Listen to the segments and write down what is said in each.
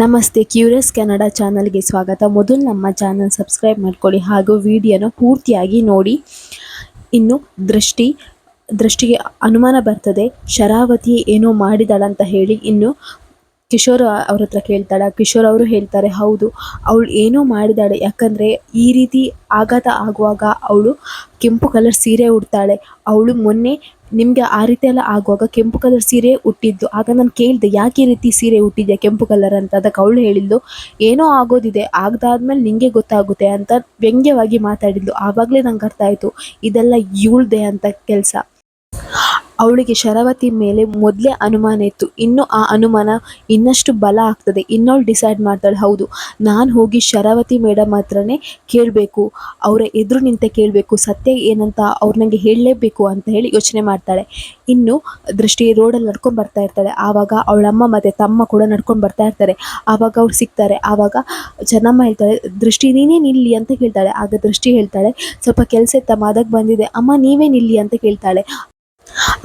ನಮಸ್ತೆ, ಕ್ಯೂರಿಯಸ್ ಕನ್ನಡ ಚಾನಲ್ಗೆ ಸ್ವಾಗತ. ಮೊದಲು ನಮ್ಮ ಚಾನಲ್ ಸಬ್ಸ್ಕ್ರೈಬ್ ಮಾಡ್ಕೊಳ್ಳಿ ಹಾಗೂ ವಿಡಿಯೋನ ಪೂರ್ತಿಯಾಗಿ ನೋಡಿ. ಇನ್ನು ದೃಷ್ಟಿ, ದೃಷ್ಟಿಗೆ ಅನುಮಾನ ಬರ್ತದೆ, ಶರಾವತಿ ಏನೋ ಮಾಡಿದಾಳಂತ ಹೇಳಿ ಇನ್ನು ಕಿಶೋರ್ ಅವ್ರ ಹತ್ರ ಕೇಳ್ತಾಳೆ. ಕಿಶೋರ್ ಅವರು ಹೇಳ್ತಾರೆ, ಹೌದು, ಅವಳು ಏನೋ ಮಾಡಿದಾಳೆ. ಯಾಕಂದರೆ ಈ ರೀತಿ ಆಘಾತ ಆಗುವಾಗ ಅವಳು ಕೆಂಪು ಕಲರ್ ಸೀರೆ ಉಡ್ತಾಳೆ. ಅವಳು ಮೊನ್ನೆ ನಿಮಗೆ ಆ ರೀತಿ ಎಲ್ಲ ಆಗುವಾಗ ಕೆಂಪು ಕಲರ್ ಸೀರೆ ಉಟ್ಟಿದ್ದು, ಆಗ ನಾನು ಕೇಳಿದೆ, ಯಾಕೆ ರೀತಿ ಸೀರೆ ಉಟ್ಟಿದ್ಯಾ ಕೆಂಪು ಕಲರ್ ಅಂತ? ಅದಕ್ಕೆ ಅವಳು ಹೇಳಿದ್ಲು, ಏನೋ ಆಗೋದಿದೆ, ಆಗದಾದ್ಮೇಲೆ ನಿಂಗೆ ಗೊತ್ತಾಗುತ್ತೆ ಅಂತ ವ್ಯಂಗ್ಯವಾಗಿ ಮಾತಾಡಿದ್ಲು. ಆವಾಗಲೇ ನಂಗೆ ಅರ್ಥ ಆಯಿತು, ಇದೆಲ್ಲ ಇವಳ್ದೆ ಅಂತ ಕೆಲಸ. ಅವಳಿಗೆ ಶರಾವತಿ ಮೇಲೆ ಮೊದಲೇ ಅನುಮಾನ ಇತ್ತು. ಇನ್ನು ಆ ಅನುಮಾನ ಇನ್ನಷ್ಟು ಬಲ ಆಗ್ತದೆ. ಇನ್ನವಳು ಡಿಸೈಡ್ ಮಾಡ್ತಾಳೆ, ಹೌದು, ನಾನು ಹೋಗಿ ಶರಾವತಿ ಮೇಡಮ್ ಹತ್ರನೇ ಕೇಳಬೇಕು. ಅವರ ಎದುರು ನಿಂತೆ ಕೇಳಬೇಕು. ಸತ್ಯ ಏನಂತ ಅವ್ರು ನನಗೆ ಹೇಳಲೇಬೇಕು ಅಂತ ಹೇಳಿ ಯೋಚನೆ ಮಾಡ್ತಾಳೆ. ಇನ್ನು ದೃಷ್ಟಿ ರೋಡಲ್ಲಿ ನಡ್ಕೊಂಡು ಬರ್ತಾ ಇರ್ತಾಳೆ. ಆವಾಗ ಅವಳಮ್ಮ ಮತ್ತು ತಮ್ಮ ಕೂಡ ನಡ್ಕೊಂಡು ಬರ್ತಾ ಇರ್ತಾರೆ. ಆವಾಗ ಅವ್ರು ಸಿಗ್ತಾರೆ. ಆವಾಗ ಚೆನ್ನಮ್ಮ ಹೇಳ್ತಾಳೆ, ದೃಷ್ಟಿ ನೀನೇ ನಿಲ್ಲಿ ಅಂತ ಕೇಳ್ತಾಳೆ. ಆಗ ದೃಷ್ಟಿ ಹೇಳ್ತಾಳೆ, ಸ್ವಲ್ಪ ಕೆಲಸ ಇತ್ತಮ್ಮ ಅದಕ್ಕೆ ಬಂದಿದೆ ಅಮ್ಮ ನೀವೇ ನಿಲ್ಲಿ ಅಂತ ಕೇಳ್ತಾಳೆ.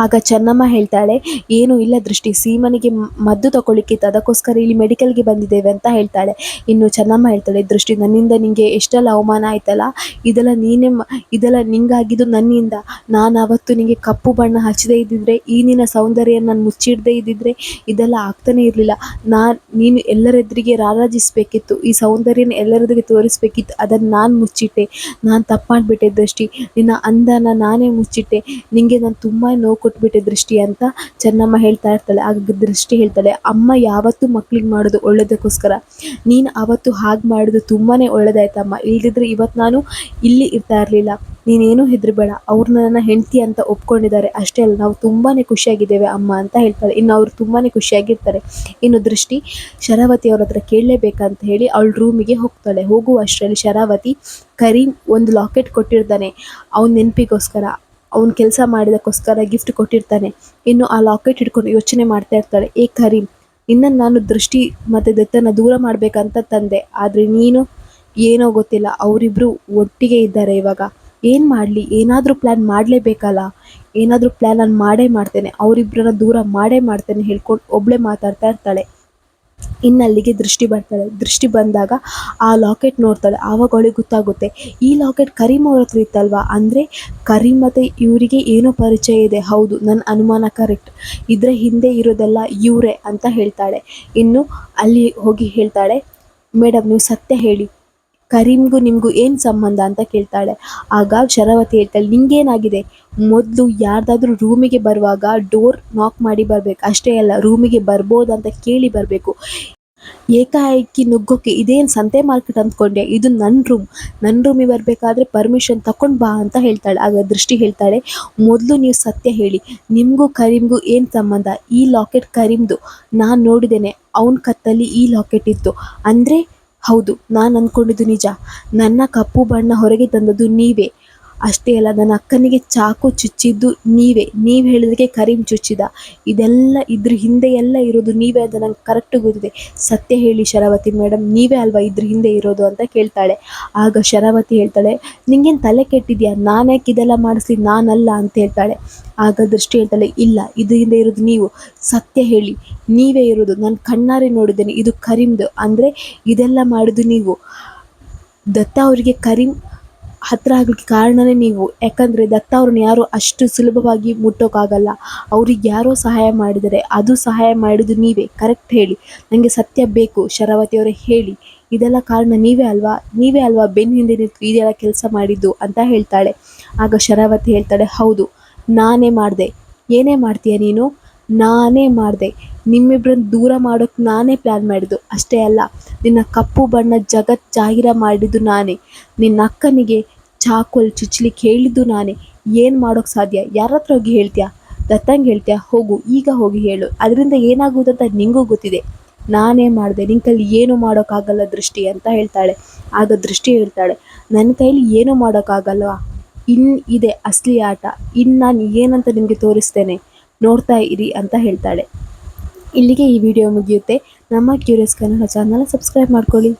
ಆಗ ಚೆನ್ನಮ್ಮ ಹೇಳ್ತಾಳೆ, ಏನು ಇಲ್ಲ ದೃಷ್ಟಿ, ಸೀಮನಿಗೆ ಮದ್ದು ತಗೊಳ್ಳಿಕ್ಕಿತ್ತು, ಅದಕ್ಕೋಸ್ಕರ ಇಲ್ಲಿ ಮೆಡಿಕಲ್ಗೆ ಬಂದಿದ್ದೇವೆ ಅಂತ ಹೇಳ್ತಾಳೆ. ಇನ್ನು ಚೆನ್ನಮ್ಮ ಹೇಳ್ತಾಳೆ, ದೃಷ್ಟಿ, ನನ್ನಿಂದ ನಿಂಗೆ ಎಷ್ಟೆಲ್ಲ ಅವಮಾನ ಆಯ್ತಲ್ಲ, ಇದೆಲ್ಲ ನೀನೇ ಇದೆಲ್ಲ ನಿಂಗಾಗಿದ್ದು ನನ್ನಿಂದ. ನಾನು ಅವತ್ತು ನಿಂಗೆ ಕಪ್ಪು ಬಣ್ಣ ಹಚ್ಚದೇ ಇದ್ದಿದ್ರೆ, ಈ ನಿನ್ನ ಸೌಂದರ್ಯ ನಾನು ಮುಚ್ಚಿಡದೇ ಇದ್ದಿದ್ರೆ, ಇದೆಲ್ಲ ಆಗ್ತಾನೆ ಇರಲಿಲ್ಲ. ನಾನು, ನೀನು ಎಲ್ಲರೆದುರಿಗೆ ರಾರಾಜಿಸಬೇಕಿತ್ತು, ಈ ಸೌಂದರ್ಯನ ಎಲ್ಲರೆದುರಿಗೆ ತೋರಿಸ್ಬೇಕಿತ್ತು, ಅದನ್ನು ನಾನು ಮುಚ್ಚಿಟ್ಟೆ. ನಾನು ತಪ್ಪಾಡ್ಬಿಟ್ಟೆ ದೃಷ್ಟಿ, ನಿನ್ನ ಅಂದನ ನಾನೇ ಮುಚ್ಚಿಟ್ಟೆ. ನಿಂಗೆ ನಾನು ತುಂಬ ನೋವು ಕೊಟ್ಬಿಟ್ಟೆ ದೃಷ್ಟಿ ಅಂತ ಚೆನ್ನಮ್ಮ ಹೇಳ್ತಾ ಇರ್ತಾಳೆ. ಆಗ ದೃಷ್ಟಿ ಹೇಳ್ತಾಳೆ, ಅಮ್ಮ ಯಾವತ್ತು ಮಕ್ಳಿಗೆ ಮಾಡೋದು ಒಳ್ಳೇದಕ್ಕೋಸ್ಕರ. ನೀನು ಅವತ್ತು ಹಾಗೆ ಮಾಡೋದು ತುಂಬಾ ಒಳ್ಳೇದಾಯ್ತಮ್ಮ. ಇಲ್ದಿದ್ರೆ ಇವತ್ತು ನಾನು ಇಲ್ಲಿ ಇರ್ತಾ ಇರಲಿಲ್ಲ. ನೀನೇನು ಹೆದರಬೇಡ. ಅವ್ರು ನನ್ನ ಹೆಂಡತಿ ಅಂತ ಒಪ್ಕೊಂಡಿದ್ದಾರೆ. ಅಷ್ಟೇ ಅಲ್ಲ, ನಾವು ತುಂಬಾ ಖುಷಿಯಾಗಿದ್ದೇವೆ ಅಮ್ಮ ಅಂತ ಹೇಳ್ತಾಳೆ. ಇನ್ನು ಅವರು ತುಂಬಾ ಖುಷಿಯಾಗಿರ್ತಾರೆ. ಇನ್ನು ದೃಷ್ಟಿ, ಶರಾವತಿ ಅವ್ರ ಹತ್ರ ಕೇಳಲೇಬೇಕಂತ ಹೇಳಿ ಅವಳು ರೂಮಿಗೆ ಹೋಗ್ತಾಳೆ. ಹೋಗುವ ಅಷ್ಟರಲ್ಲಿ ಶರಾವತಿ ಕರೀಂ ಒಂದು ಲಾಕೆಟ್ ಕೊಟ್ಟಿರ್ತಾನೆ ಅವನ ನೆನಪಿಗೋಸ್ಕರ. ಅವ್ನು ಕೆಲಸ ಮಾಡಿದಕ್ಕೋಸ್ಕರ ಗಿಫ್ಟ್ ಕೊಟ್ಟಿರ್ತಾನೆ. ಇನ್ನು ಆ ಲಾಕೆಟ್ ಹಿಡ್ಕೊಂಡು ಯೋಚನೆ ಮಾಡ್ತಾ ಇರ್ತಾಳೆ, ಏ ಕರೀಂ ನಿನ್ನನ್ನು ನಾನು ದೃಷ್ಟಿ ಮತ್ತು ದತ್ತನ ದೂರ ಮಾಡಬೇಕಂತ ತಂದೆ. ಆದರೆ ನೀನು ಏನೋ ಗೊತ್ತಿಲ್ಲ ಅವರಿಬ್ಬರು ಒಟ್ಟಿಗೆ ಇದ್ದಾರೆ ಇವಾಗ. ಏನು ಮಾಡಲಿ? ಏನಾದರೂ ಪ್ಲ್ಯಾನ್ ಮಾಡಲೇಬೇಕಲ್ಲ? ಏನಾದರೂ ಪ್ಲ್ಯಾನ್ ನಾನು ಮಾಡೇ ಮಾಡ್ತೇನೆ. ಅವರಿಬ್ಬರನ್ನ ದೂರ ಮಾಡೇ ಮಾಡ್ತೇನೆ, ಹೇಳ್ಕೊಂಡು ಒಬ್ಬಳೇ ಮಾತಾಡ್ತಾ ಇರ್ತಾಳೆ. ಇನ್ನು ಅಲ್ಲಿಗೆ ದೃಷ್ಟಿ ಬರ್ತಾಳೆ ದೃಷ್ಟಿ ಬಂದಾಗ ಆ ಲಾಕೆಟ್ ನೋಡ್ತಾಳೆ ಆವಾಗ ಅವಳಿಗೆ ಗೊತ್ತಾಗುತ್ತೆ. ಈ ಲಾಕೆಟ್ ಕರೀಮ್ ಅವ್ರ ಹತ್ರ ಇತ್ತಲ್ವಾ? ಅಂದರೆ ಕರೀಮ್ ಮತ್ತು ಇವರಿಗೆ ಏನೋ ಪರಿಚಯ ಇದೆ. ಹೌದು ನನ್ನ ಅನುಮಾನ ಕರೆಕ್ಟ್ ಇದರ ಹಿಂದೆ ಇರೋದೆಲ್ಲ ಇವರೇ ಅಂತ ಹೇಳ್ತಾಳೆ. ಇನ್ನು ಅಲ್ಲಿ ಹೋಗಿ ಹೇಳ್ತಾಳೆ, ಮೇಡಮ್, ನೀವು ಸತ್ಯ ಹೇಳಿ. ಕರೀಮ್ಗೂ ನಿಮಗೂ ಏನು ಸಂಬಂಧ ಅಂತ ಕೇಳ್ತಾಳೆ. ಆಗ ಶರಾವತಿ ಹೇಳ್ತಾಳೆ, ನಿಂಗೇನಾಗಿದೆ? ಮೊದಲು ಯಾರ್ದಾದ್ರೂ ರೂಮಿಗೆ ಬರುವಾಗ ಡೋರ್ ನಾಕ್ ಮಾಡಿ ಬರಬೇಕು. ಅಷ್ಟೇ ಅಲ್ಲ, ರೂಮಿಗೆ ಬರ್ಬೋದಂತ ಕೇಳಿ ಬರಬೇಕು. ಏಕಾಏಕಿ ನುಗ್ಗೋಕೆ ಇದೇನು ಸಂತೆ ಮಾರ್ಕೆಟ್ ಅಂದ್ಕೊಂಡೆ? ಇದು ನನ್ನ ರೂಮ್. ನನ್ನ ರೂಮಿಗೆ ಬರಬೇಕಾದ್ರೆ ಪರ್ಮಿಷನ್ ತಗೊಂಡು ಬಾ ಅಂತ ಹೇಳ್ತಾಳೆ. ಆಗ ದೃಷ್ಟಿ ಹೇಳ್ತಾಳೆ, ಮೊದಲು ನೀವು ಸತ್ಯ ಹೇಳಿ. ನಿಮಗೂ ಕರೀಮ್ಗೂ ಏನು ಸಂಬಂಧ? ಈ ಲಾಕೆಟ್ ಕರೀಮ್ದು. ನಾನು ನೋಡಿದ್ದೇನೆ, ಅವನ ಕತ್ತಲ್ಲಿ ಈ ಲಾಕೆಟ್ ಇತ್ತು. ಅಂದರೆ ಹೌದು ನಾನು ಅಂದ್ಕೊಂಡಿದ್ದು ನಿಜ. ನನ್ನ ಕಪ್ಪು ಬಣ್ಣ ಹೊರಗೆ ತಂದದ್ದು ನೀವೇ. ಅಷ್ಟೇ ಅಲ್ಲ, ನನ್ನ ಅಕ್ಕನಿಗೆ ಚಾಕು ಚುಚ್ಚಿದ್ದು ನೀವೇ. ನೀವು ಹೇಳಿದಕ್ಕೆ ಕರೀಂ ಚುಚ್ಚಿದ. ಇದೆಲ್ಲ ಇದ್ರ ಹಿಂದೆ ಎಲ್ಲ ಇರೋದು ನೀವೇ ಅದು ನಂಗೆ ಕರೆಕ್ಟ್ ಗೊತ್ತಿದೆ. ಸತ್ಯ ಹೇಳಿ ಶರಾವತಿ ಮೇಡಮ್ ನೀವೇ ಅಲ್ವಾ ಇದ್ರ ಹಿಂದೆ ಇರೋದು ಅಂತ ಕೇಳ್ತಾಳೆ. ಆಗ ಶರಾವತಿ ಹೇಳ್ತಾಳೆ, ನಿಂಗೇನು ತಲೆ ಕೆಟ್ಟಿದ್ಯಾ? ನಾನ್ಯಾಕೆ ಇದೆಲ್ಲ ಮಾಡಿಸ್ಲಿ, ನಾನಲ್ಲ ಅಂತ ಹೇಳ್ತಾಳೆ. ಆಗ ದೃಷ್ಟಿ ಹೇಳ್ತಾಳೆ, ಇಲ್ಲ, ಇದ್ರ ಹಿಂದೆ ಇರೋದು ನೀವು. ಸತ್ಯ ಹೇಳಿ. ನೀವೇ ಇರೋದು. ನಾನು ಕಣ್ಣಾರೆ ನೋಡಿದ್ದೇನೆ. ಇದು ಕರೀಮ್ದು. ಅಂದರೆ ಇದೆಲ್ಲ ಮಾಡಿದ್ದು ನೀವು. ದತ್ತ ಅವರಿಗೆ ಕರೀಂ ಹತ್ರ ಆಗಲಿಕ್ಕೆ ಕಾರಣವೇ ನೀವು. ಯಾಕಂದರೆ ದತ್ತ ಅವ್ರನ್ನ ಯಾರು ಅಷ್ಟು ಸುಲಭವಾಗಿ ಮುಟ್ಟೋಕ್ಕಾಗಲ್ಲ ಅವ್ರಿಗೆ ಯಾರೋ ಸಹಾಯ ಮಾಡಿದರೆ ಅದು ಸಹಾಯ ಮಾಡಿದ್ದು ನೀವೇ. ಕರೆಕ್ಟ್ ಹೇಳಿ. ನನಗೆ ಸತ್ಯ ಬೇಕು. ಶರಾವತಿ ಅವರೇ ಹೇಳಿ. ಇದೆಲ್ಲ ಕಾರಣ ನೀವೇ ಅಲ್ವಾ? ನೀವೇ ಅಲ್ವಾ ಬೆನ್ನ ಹಿಂದೆ ನಿಂತು ಇದೆಲ್ಲ ಕೆಲಸ ಮಾಡಿದ್ದು ಅಂತ ಹೇಳ್ತಾಳೆ. ಆಗ ಶರಾವತಿ ಹೇಳ್ತಾಳೆ, ಹೌದು, ನಾನೇ ಮಾಡಿದೆ. ಏನೇ ಮಾಡ್ತೀಯ ನೀನು? ನಾನೇ ಮಾಡಿದೆ. ನಿಮ್ಮಿಬ್ಬರನ್ನ ದೂರ ಮಾಡೋಕ್ಕೆ ನಾನೇ ಪ್ಲ್ಯಾನ್ ಮಾಡಿದ್ದು. ಅಷ್ಟೇ ಅಲ್ಲ, ನಿನ್ನ ಕಪ್ಪು ಬಣ್ಣ ಜಗತ್ ಜಾಹೀರ ಮಾಡಿದ್ದು ನಾನೇ. ನಿನ್ನ ಅಕ್ಕನಿಗೆ ಚಾಕೋಲ್ ಚುಚ್ಚಲಿಕ್ಕೆ ಹೇಳಿದ್ದು ನಾನೇ. ಏನು ಮಾಡೋಕ್ಕೆ ಸಾಧ್ಯ? ಯಾರ ಹತ್ರ ಹೋಗಿ ಹೇಳ್ತೀಯಾ? ದತ್ತಂಗೆ ಹೇಳ್ತೀಯಾ? ಹೋಗು, ಈಗ ಹೋಗಿ ಹೇಳು. ಅದರಿಂದ ಏನಾಗುವುದಂತ ನಿಂಗೂ ಗೊತ್ತಿದೆ. ನಾನೇ ಮಾಡಿದೆ. ನಿನ್ನ ಕೈಲಿ ಏನೂ ಮಾಡೋಕ್ಕಾಗಲ್ಲ ದೃಷ್ಟಿ ಅಂತ ಹೇಳ್ತಾಳೆ. ಆಗ ದೃಷ್ಟಿ ಹೇಳ್ತಾಳೆ, ನನ್ನ ಕೈಲಿ ಏನೂ ಮಾಡೋಕ್ಕಾಗಲ್ವಾ? ಇನ್ನು ಇದೆ ಅಸಲಿ ಆಟ. ಇನ್ನು ನಾನು ಏನಂತ ನಿಮಗೆ ತೋರಿಸ್ತೇನೆ. ನೋಡ್ತಾ ಇರಿ ಅಂತ ಹೇಳ್ತಾಳೆ. ಇಲ್ಲಿಗೆ ಈ ವಿಡಿಯೋ ಮುಗಿಯುತ್ತೆ. ನಮ್ಮ ಕ್ಯೂರಿಯಸ್ ಕನ್ನಡ ಚಾನಲ್ ಸಬ್ಸ್ಕ್ರೈಬ್ ಮಾಡ್ಕೊಳ್ಳಿ.